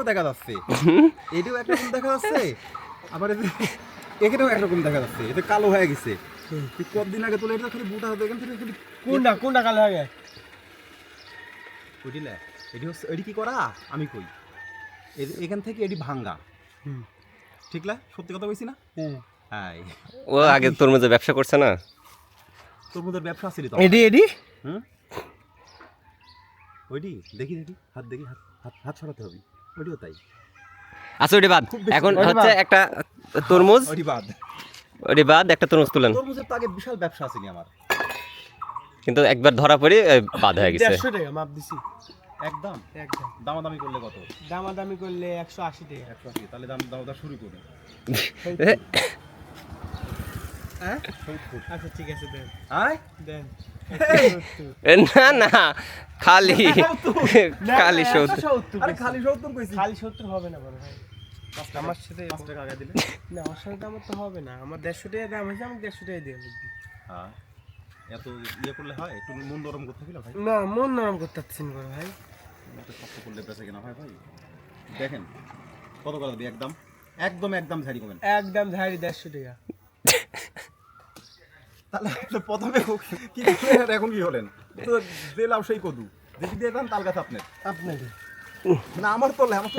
একও দেখা যাচ্ছে। এটাও একরকম দেখা যাচ্ছে। আবার এখানেও একরকম দেখা যাচ্ছে। এটা কালো হয়ে গেছে। কতদিন আগে তোলে? এটা খালি বুটা হতো এখান থেকে খালি কোনটা কোনটা কালো হয়ে গেছে? বুঝলে? এটি হচ্ছে এটি কি করা? আমি কই। এখান থেকে এটি ভাঙ্গা। ঠিক না? সত্যি কথা কইছি না? হ্যাঁ ও আগে তোর মধ্যে ব্যবসা করছে না? তোর মধ্যে ব্যবসা আছে তো এডি এডি? হুম? ওইটি দেখি দেখি। হাত দেখি হাত হাত হাত ছড়াতে হবে। ওইটিও তাই। আচ্ছা ওটি বাদ এখন হচ্ছে একটা তরমুজ। ওইটি বাদ ওটি বাদ একটা তরমুজ তুলেন। তরমুজের তো আগে বিশাল ব্যবসা আছে আমার। কিন্তু একবার ধরা পড়ে বাদ হয়ে গেছে। দেড়শো টাকা মাপ দিছি। একদম? একদম। দামাদামি করলে কত? দামাদামি করলে একশো আশি টাকা। একশো আশি তাহলে দাম দামটা শুরু করি। হ্যাঁ? আচ্ছা ঠিক আছে দেন। আয়। দেন। না না খালি খালি সত্তর। আরে খালি সত্তর কইছি। খালি সত্তর হবে না বড় ভাই। আমার সাথে পাঁচ টাকা আগে দিলে। না আমার সাথে আমার তো হবে না। আমার দেড়শো টাকা দাম হয়েছে আমি দেড়শো টাকা দিয়ে হ্যাঁ এত ইয়ে করলে হয়? একটু মন নরম করতে হবে ভাই? না মন নরম করতে পারছি না ভাই। শক্ত করলে বেঁচে কিনা হয় ভাই। দেখেন কত করে দিবি একদম? একদম একদম ঝাড়ি করবেন একদম ঝাড়ি দেড়শো টাকা। তাহলে আপনি প্রথমে কি করলেন? আর এখন কি হলেন? তো দিলাম সেই কদু। দেখি দিয়ে দেন তাল গাছ আপনার। আপনাকে না আমার তো আমার তো